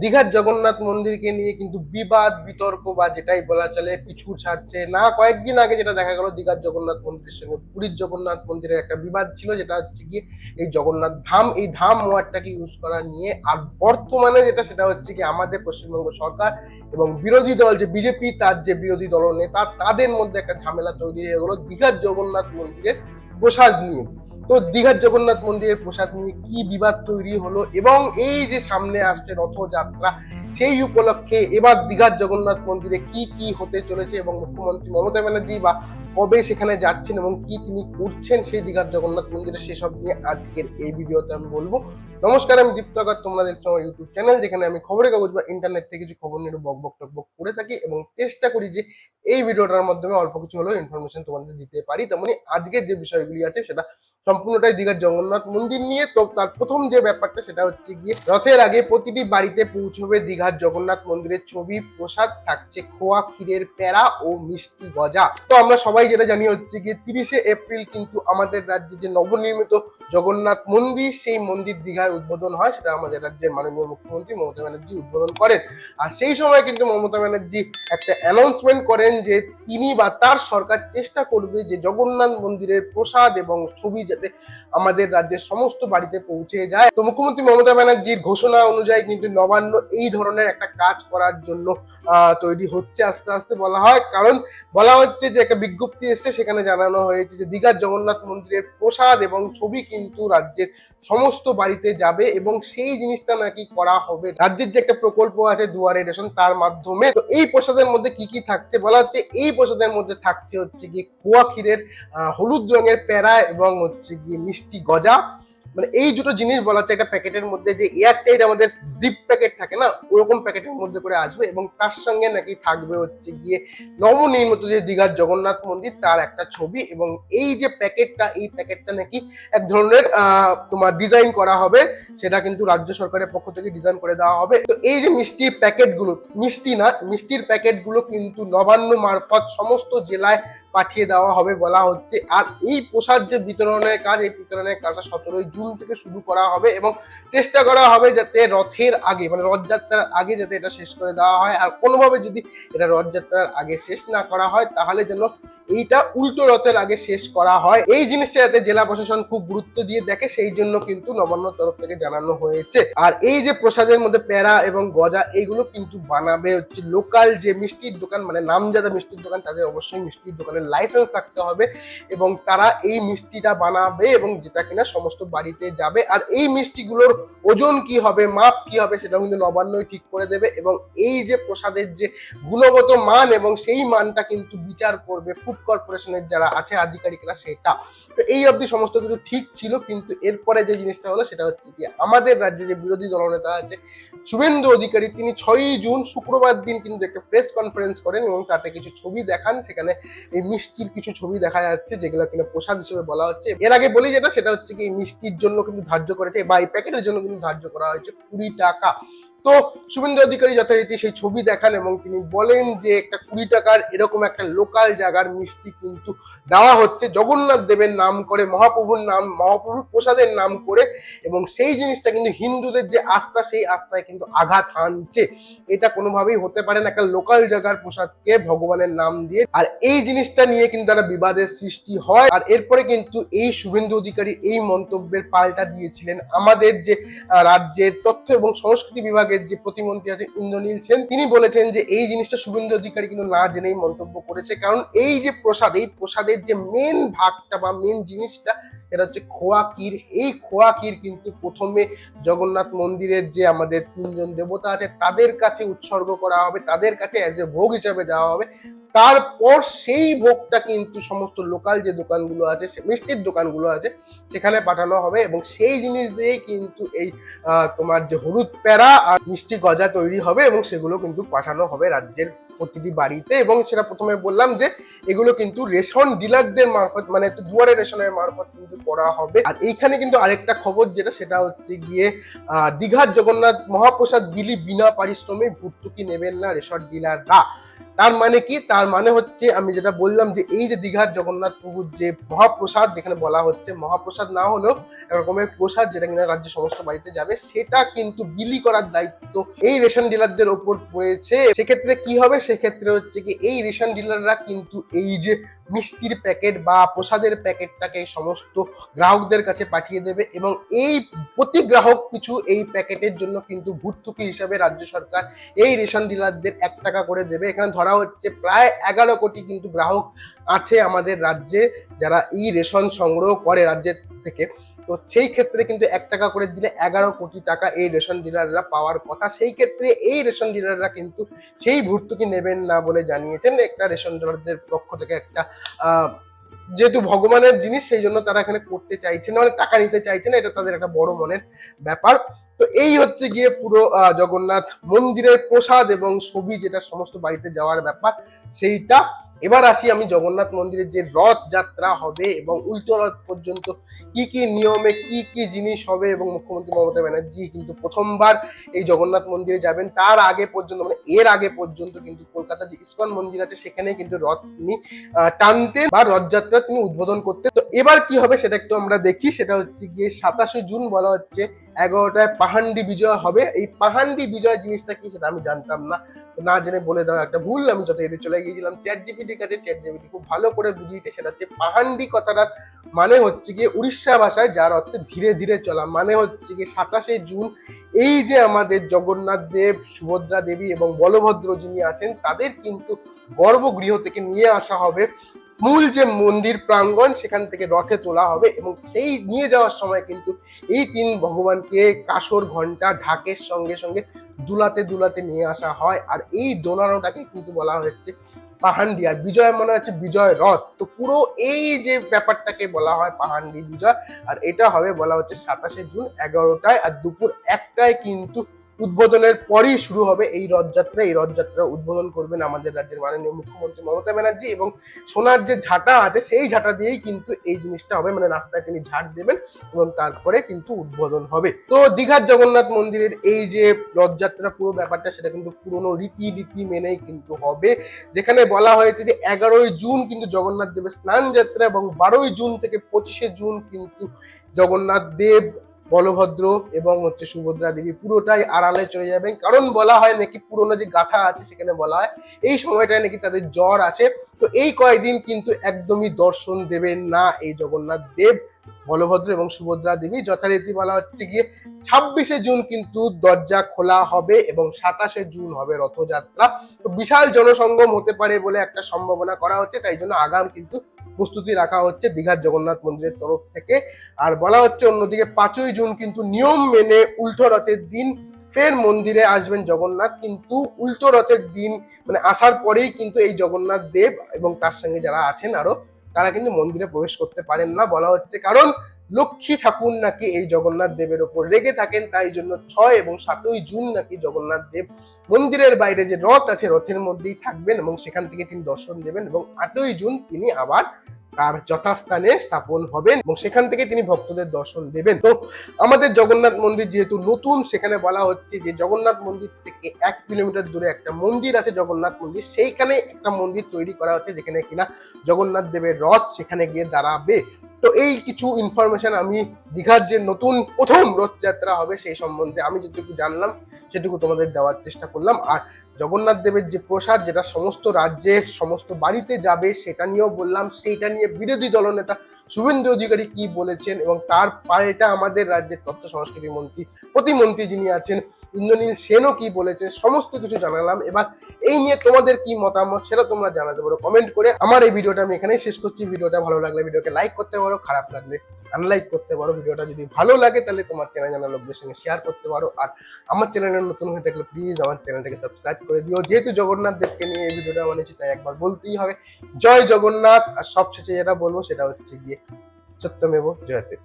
দীঘার জগন্নাথ মন্দিরকে নিয়ে কিন্তু বিবাদ, বিতর্ক বা যেটাই বলা চলে পিছু ছাড়ছে। না, কয়েকদিন আগে যেটা দেখা গেল, দীঘার জগন্নাথ মন্দিরের সঙ্গে পুরীর জগন্নাথ মন্দিরের একটা বিবাদ ছিল, যেটা হচ্ছে গিয়ে এই জগন্নাথ ধাম, এই ধাম ওয়ার্ডটাকে ইউজ করা নিয়ে আর বর্তমানে যেটা, সেটা হচ্ছে কি আমাদের পশ্চিমবঙ্গ সরকার এবং বিরোধী দল, যে বিজেপি তার যে বিরোধী দল নেতা, তাদের মধ্যে একটা ঝামেলা তৈরি হয়ে গেলো দীঘার জগন্নাথ মন্দিরের প্রসাদ নিয়ে। তো দীঘার জগন্নাথ মন্দিরের পোশাক নিয়ে কি বিবাদ তৈরি হলো এবং এই যে সামনে আসছে রথযাত্রা, সেই উপলক্ষে এবার দীঘার জগন্নাথ মন্দিরে কি কি হতে চলেছে এবং মুখ্যমন্ত্রী মমতা ব্যানার্জি বা কবে সেখানে যাচ্ছেন এবং কি তিনি করছেন সেই দীঘার জগন্নাথ মন্দিরে সেসব নিয়ে আজকের এই ভিডিওতে আমি বলব। নমস্কার, আমি দীপ্ত আগার তোমরা দেখছ আমার ইউটিউব চ্যানেল যেখানে আমি খবরের কাগজ বা ইন্টারনেট থেকে কিছু খবর নিয়ে বক বক টক বক করে থাকি এবং চেষ্টা করি যে এই ভিডিওটার মাধ্যমে অল্প কিছু হলেও ইনফরমেশন তোমাদের দিতে পারি। তেমনি আজকের যে বিষয়গুলি আছে, সেটা সম্পূর্ণটাই দীঘার জগন্নাথ মন্দির নিয়ে। তো তার প্রথম যে ব্যাপারটা, সেটা হচ্ছে গিয়ে রথের আগে প্রতিটি বাড়িতে পৌঁছবে দীঘার জগন্নাথ মন্দিরের ছবি, প্রসাদ, থাকছে খোয়া, ক্ষীরের প্যারা ও মিষ্টি গজা। তো আমরা সবাই যেটা জানি হচ্ছে গিয়ে তিরিশে এপ্রিল কিন্তু আমাদের রাজ্যে যে নবনির্মিত জগন্নাথ মন্দির, সেই মন্দির দীঘায় উদ্বোধন হয়, সেটা আমাদের রাজ্যের মাননীয় মুখ্যমন্ত্রী মমতা ব্যানার্জি উদ্বোধন করেন। আর সেই সময় কিন্তু মমতা ব্যানার্জি একটা অ্যানাউন্সমেন্ট করেন যে তিনি বা তার সরকার চেষ্টা করবে যে জগন্নাথ মন্দিরের প্রসাদ এবং ছবি যাতে আমাদের রাজ্যের সমস্ত বাড়িতে পৌঁছে যায়। তো মুখ্যমন্ত্রী মমতা ব্যানার্জির ঘোষণা অনুযায়ী কিন্তু নবান্ন এই ধরনের একটা কাজ করার জন্য তৈরি হচ্ছে আস্তে আস্তে বলা হয়। কারণ বলা হচ্ছে যে একটা বিজ্ঞপ্তি এসছে, সেখানে জানানো হয়েছে যে দীঘার জগন্নাথ মন্দিরের প্রসাদ এবং ছবি কিন্তু রাজ্যের সমস্ত বাড়িতে যাবে এবং সেই জিনিসটা নাকি করা হবে। রাজ্যের যে একটা প্রকল্প আছে দুয়ারে রেশন, তার মাধ্যমে তো এই প্রসাদের মধ্যে কি কি থাকছে বলা হচ্ছে? এই প্রসাদের মধ্যে থাকছে হচ্ছে গিয়ে কুয়া ক্ষীরের হলুদ রঙের প্যারা এবং হচ্ছে গিয়ে মিষ্টি গজা মানে এই দুটো জিনিস বলা হচ্ছে একটা প্যাকেটের মধ্যে যে এয়ারটাইট আমাদের জিপ প্যাকেট থাকে না, ওরকম প্যাকেটের মধ্যে করে আসবে এবং তার সঙ্গে নাকি থাকবে হচ্ছে গিয়ে নবনির্মিত যে দীঘার জগন্নাথ মন্দির, তার একটা ছবি এবং এই যে প্যাকেটটা, এই প্যাকেটটা নাকি এক ধরনের তোমার ডিজাইন করা হবে, সেটা কিন্তু রাজ্য সরকারের পক্ষ থেকে ডিজাইন করে দেওয়া হবে। তো এই যে মিষ্টির প্যাকেটগুলো, মিষ্টি না, মিষ্টির প্যাকেটগুলো কিন্তু নবান্ন মারফত সমস্ত জেলায় পাঠিয়ে দেওয়া হবে, বলা হচ্ছে। আর এই প্রসাদ যে বিতরণের কাজ, এই বিতরণের কাজটা সতেরোই জুন থেকে শুরু করা হবে এবং চেষ্টা করা হবে যাতে রথের আগে মানে রথযাত্রার আগে যাতে এটা শেষ করে দেওয়া হয়। আর কোনোভাবে যদি এটা রথযাত্রার আগে শেষ না করা হয়, তাহলে যেন এইটা উল্টো রথের আগে শেষ করা হয়। এই জিনিসটা যাতে জেলা প্রশাসন খুব গুরুত্ব দিয়ে দেখে, সেই জন্য কিন্তু নবান্ন তরফ থেকে জানানো হয়েছে। আর এই যে প্রসাদের মধ্যে প্যারা এবং গজা, এইগুলো কিন্তু বানাবে হচ্ছে লোকাল যে মিষ্টির দোকান মানে নামজাদা মিষ্টির দোকান, তাদের অবশ্যই মিষ্টির দোকানের লাইসেন্স থাকতে হবে এবং তারা এই মিষ্টিটা বানাবে এবং যেটা কিনা সমস্ত বাড়িতে যাবে। আর এই মিষ্টিগুলোর ওজন কি হবে, মাপ কি হবে সেটা কিন্তু নবান্নই ঠিক করে দেবে এবং এই যে প্রসাদের যে গুণগত মান এবং সেই মানটা কিন্তু বিচার করবে ফুড কর্পোরেশনের যারা আছে, আধিকারিকরা সেটা। তো এই অবধি সমস্ত কিছু ঠিক ছিল, কিন্তু এরপরে যে জিনিসটা হলো সেটা হচ্ছে কি, আমাদের রাজ্যে যে বিরোধী দলনেতা আছে, শুভেন্দু অধিকারী, তিনি ছয়ই জুন শুক্রবার দিন কিন্তু একটা প্রেস কনফারেন্স করেন এবং তাতে কিছু ছবি দেখান। সেখানে এই মিষ্টির কিছু ছবি দেখা যাচ্ছে যেগুলো কিনা পোশাক হিসেবে বলা হচ্ছে। এর আগে বলি যেটা, সেটা হচ্ছে কি, মিষ্টির জন্য কিন্তু ধার্য করেছে বা এই প্যাকেটের জন্য কিন্তু ধার্য করা হয়েছে কুড়ি টাকা। তো শুভেন্দু অধিকারী যথারীতি সেই ছবি দেখান এবং তিনি বলেন যে একটা কুড়ি টাকার এরকম একটা লোকাল জায়গার মিষ্টি কিন্তু দেওয়া হচ্ছে। জগন্নাথ দেবের নাম করে, মহাপ্রভুর নাম, মহাপ্রভুর প্রসাদের নাম করে এবং সেই জিনিসটা কিন্তু হিন্দুদের যে আস্থা, সেই আস্থায় কিন্তু আঘাত হানছে। এটা কোনোভাবেই হতে পারে না। একটা লোকাল জায়গার প্রসাদকে ভগবানের নাম দিয়ে। আর এই জিনিসটা নিয়ে কিন্তু তারা বিবাদের সৃষ্টি হয়। আর এরপরে কিন্তু এই শুভেন্দু অধিকারী এই মন্তব্যের পাল্টা দিয়েছিলেন আমাদের যে রাজ্যের তথ্য এবং সংস্কৃতি বিভাগের যে প্রতিমন্ত্রী আছে ইন্দ্রনীল সেন, তিনি বলেছেন যে এই জিনিসটা শুভেন্দু অধিকারী কিন্তু না জেনেই মন্তব্য করেছে। কারণ এই যে প্রসাদ, এই প্রসাদের যে মেন ভাগটা বা মেন জিনিসটা এটা হচ্ছে খোয়া ক্ষীর এই খোয়া ক্ষীর কিন্তু প্রথমে জগন্নাথ মন্দিরের যে আমাদের তিনজন দেবতা আছে, তাদের কাছে উৎসর্গ করা হবে, তাদের কাছে অ্যাজ এ ভোগ হিসাবে দেওয়া হবে। তারপর সেই ভোগটা কিন্তু সমস্ত লোকাল যে দোকানগুলো আছে মিষ্টির দোকানগুলো আছে, সেখানে পাঠানো হবে এবং সেই জিনিস দিয়েই কিন্তু এই তোমার যে হলুদ প্যারা আর মিষ্টি গজা তৈরি হবে এবং সেগুলো কিন্তু পাঠানো হবে রাজ্যের প্রতিটি বাড়িতে এবং সেটা প্রথমে বললাম যে এগুলো কিন্তু রেশন ডিলারদের মারফত মানে দুয়ারে রেশনের মারফত কিন্তু করা হবে। আর এইখানে কিন্তু আরেকটা খবর যেটা, সেটা হচ্ছে গিয়ে দীঘার জগন্নাথ মহাপ্রসাদ বিলি বিনা পারিশ্রমিক ভর্তুকি নেবেন না রেশন ডিলাররা। তার মানে কি? তার মানে হচ্ছে আমি যেটা বললাম যে এই যে দীঘার জগন্নাথ প্রভুর যে মহাপ্রসাদ, যেখানে বলা হচ্ছে মহাপ্রসাদ না হলেও এক রকমের প্রসাদ যেটা কিনা রাজ্যের সমস্ত বাড়িতে যাবে, সেটা কিন্তু বিলি করার দায়িত্ব এই রেশন ডিলারদের ওপর পড়েছে। সেক্ষেত্রে কি হবে? সেক্ষেত্রে হচ্ছে কি এই রেশন ডিলাররা কিন্তু এই যে মিষ্টির প্যাকেট বা প্রসাদের প্যাকেটটাকে সমস্ত গ্রাহকদের কাছে পাঠিয়ে দেবে এবং এই প্রতি গ্রাহক কিছু এই প্যাকেটের জন্য কিন্তু ভর্তুকি হিসাবে রাজ্য সরকার এই রেশন ডিলারদের এক টাকা করে দেবে। এখানে ধরা হচ্ছে প্রায় এগারো কোটি কিন্তু গ্রাহক আছে আমাদের রাজ্যে যারা এই রেশন সংগ্রহ করে রাজ্যের থেকে। তো সেই ক্ষেত্রে কিন্তু এক টাকা করে দিলে এগারো কোটি টাকা এই রেশন ডিলাররা পাওয়ার কথা। সেই ক্ষেত্রে এই রেশন ডিলাররা কিন্তু সেই ভর্তুকি নেবেন না বলে জানিয়েছেন একটা রেশন ডিলারদের পক্ষ থেকে একটা যেহেতু ভগবানের জিনিস, সেই জন্য তারা এখানে করতে চাইছে না মানে টাকা নিতে চাইছে না, এটা তাদের একটা বড় মনের ব্যাপার। তো এই হচ্ছে গিয়ে পুরো জগন্নাথ মন্দিরের প্রসাদ এবং ছবি যেটা সমস্ত বাড়িতে যাওয়ার ব্যাপার সেইটা। এবার আসি আমি জগন্নাথ মন্দিরের যে রথ যাত্রা হবে এবং উল্টো রথ পর্যন্ত কি কি নিয়মে কি কি জিনিস হবে এবং মুখ্যমন্ত্রী মমতা ব্যানার্জি কিন্তু প্রথমবার এই জগন্নাথ মন্দিরে যাবেন। তার আগে পর্যন্ত মানে এর আগে পর্যন্ত কিন্তু কলকাতা যে ইস্কন মন্দির আছে সেখানে কিন্তু রথ তিনি আহ, টানতেন বা রথযাত্রা তিনি উদ্বোধন করতেন। তো এবার কি হবে সেটা একটু আমরা দেখি। সেটা হচ্ছে গিয়ে সাতাশে জুন বলা হচ্ছে। এগারোটায় পাহান্ডি বিজয় হবে। এই পাহান্ডি বিজয় জিনিসটা কি সেটা আমি জানতাম না। তো না জেনে বলে দেওয়া একটা ভুল, আমি যত এড়িয়ে চলে গিয়েছিলাম। চ্যাট জিপিটির কাছে চ্যাট জিপিটি খুব ভালো করে বুঝিয়েছে, সেটা হচ্ছে পাহান্ডি কথাটার মানে হচ্ছে গিয়ে উড়িষ্যা ভাষায়, যার অর্থে ধীরে ধীরে চলা। মানে হচ্ছে গিয়ে সাতাশে জুন এই যে আমাদের জগন্নাথ দেব, সুভদ্রা দেবী এবং বলভদ্র যিনি আছেন, তাদের কিন্তু গর্ভগৃহ থেকে নিয়ে আসা হবে। মূল যে মন্দির প্রাঙ্গণ, সেখান থেকে রথে তোলা হবে এবং সেই নিয়ে যাওয়ার সময় কিন্তু এই তিন ভগবানকে কাসর ঘণ্টা ঢাকের সঙ্গে সঙ্গে দুলাতে দুলাতে নিয়ে আসা হয়। আর এই দোলানোটাকে কিন্তু বলা হচ্ছে পাহান্ডি। আর বিজয় মনে হচ্ছে বিজয় রথ। তো পুরো এই যে ব্যাপারটাকে বলা হয় পাহান্ডি বিজয়, আর এটা হবে বলা হচ্ছে সাতাশে জুন এগারোটায়। আর দুপুর একটায় কিন্তু উদ্বোধনের পরেই শুরু হবে এই রথযাত্রা। এই রথযাত্রা উদ্বোধন করবেন আমাদের রাজ্যের মাননীয় মুখ্যমন্ত্রী মমতা ব্যানার্জি এবং সোনার যে ঝাঁটা আছে, সেই ঝাঁটা দিয়েই কিন্তু এই জিনিসটা হবে মানে রাস্তায় তিনি ঝাঁট দেবেন এবং তারপরে কিন্তু উদ্বোধন হবে। তো দীঘার জগন্নাথ মন্দিরের এই যে রথযাত্রা, পুরো ব্যাপারটা সেটা কিন্তু পুরনো রীতি রীতি মেনেই কিন্তু হবে। যেখানে বলা হয়েছে যে এগারোই জুন কিন্তু জগন্নাথ দেবের স্নান যাত্রা এবং বারোই জুন থেকে পঁচিশে জুন কিন্তু জগন্নাথ দেব বলভদ্র এবং হচ্ছে সুভদ্রা দেবী পুরোটাই আড়ালে চলে যাবেন। কারণ বলা হয় নাকি পুরোনো যে গাথা আছে সেখানে বলা হয়, এই সময়টায় নাকি তাদের জ্বর আসে। তো এই কয়েকদিন কিন্তু একদমই দর্শন দেবেন না এই জগন্নাথ দেব, বলভদ্র এবং সুভদ্রা দেবী। যথারীতি বলা হচ্ছে গিয়ে ছাব্বিশে জুন কিন্তু দরজা খোলা হবে এবং সাতাশে জুন হবে রথযাত্রা। তো বিশাল জনসঙ্গম হতে পারে বলে একটা সম্ভাবনা করা হচ্ছে, তাই জন্য আগাম কিন্তু প্রস্তুতি রাখা হচ্ছে দীঘার জগন্নাথ মন্দিরের তরফ থেকে। আর বলা হচ্ছে অন্যদিকে পাঁচই জুন কিন্তু নিয়ম মেনে উল্টো রথের দিন ফের মন্দিরে আসবেন জগন্নাথ। কিন্তু উল্টো রথের দিন মানে আসার পরেই কিন্তু এই জগন্নাথ দেব এবং তার সঙ্গে যারা আছেন আরও, তারা কিন্তু মন্দিরে প্রবেশ করতে পারেন না বলা হচ্ছে। কারণ লক্ষ্মী ঠাকুর নাকি এই জগন্নাথ দেবের ওপর রেগে থাকেন, তাই জন্য ছয় এবং সাতই জুন নাকি জগন্নাথ দেব মন্দিরের বাইরে যে রথ আছে, রথের মধ্যেই থাকবেন এবং সেখান থেকে তিনি দর্শন দেবেন এবং আটই জুন তিনি আবার তার যথাস্থানে স্থাপন হবেন এবং সেখান থেকে তিনি ভক্তদের দর্শন দেবেন। তো আমাদের জগন্নাথ মন্দির যেহেতু নতুন, সেখানে বলা হচ্ছে যে জগন্নাথ মন্দির থেকে এক কিলোমিটার দূরে একটা মন্দির আছে জগন্নাথ মন্দির, সেইখানে একটা মন্দির তৈরি করা হচ্ছে যেখানে কিনা জগন্নাথ দেবের রথ সেখানে গিয়ে দাঁড়াবে। তো এই কিছু ইনফরমেশন আমি দীঘার যে নতুন প্রথম রথযাত্রা হবে সেই সম্বন্ধে আমি যেটুকু জানলাম, সেটুকু তোমাদের দেওয়ার চেষ্টা করলাম। আর জগন্নাথ দেবের যে প্রসাদ, যেটা সমস্ত রাজ্যের সমস্ত বাড়িতে যাবে, সেটা নিয়েও বললাম, সেইটা নিয়ে বিরোধী দলনেতা শুভেন্দু অধিকারী কি বলেছেন এবং তার পাল্টা আমাদের রাজ্যের তথ্য সংস্কৃতি মন্ত্রী প্রতিমন্ত্রী যিনি আছেন, ইন্দ্রনীল সেনও কি বলেছে সমস্ত কিছু জানালাম। এবার এই নিয়ে তোমাদের কি মতামত সেটা তোমরা জানাতে পারো। কমেন্ট করে আমার এই ভিডিওটা আমি এখানেই শেষ করছি। ভিডিওটা ভালো লাগলে, ভিডিওকে লাইক করতে পারো, খারাপ লাগলে আনলাইক করতে পারো, ভিডিওটা যদি ভালো লাগে তাহলে তোমার চ্যানেল জানা লোকদের সঙ্গে শেয়ার করতে পারো। আর আমার চ্যানেলে নতুন হয়ে থাকলে প্লিজ আমার চ্যানেলটাকে সাবস্ক্রাইব করে দিও। যেহেতু জগন্নাথ দেবকে নিয়ে এই ভিডিওটা বানিয়েছি, তাই একবার বলতেই হবে। জয় জগন্নাথ, আর সবশেষে যেটা বলব সেটা হচ্ছে গিয়ে সত্যমেব জয়তে।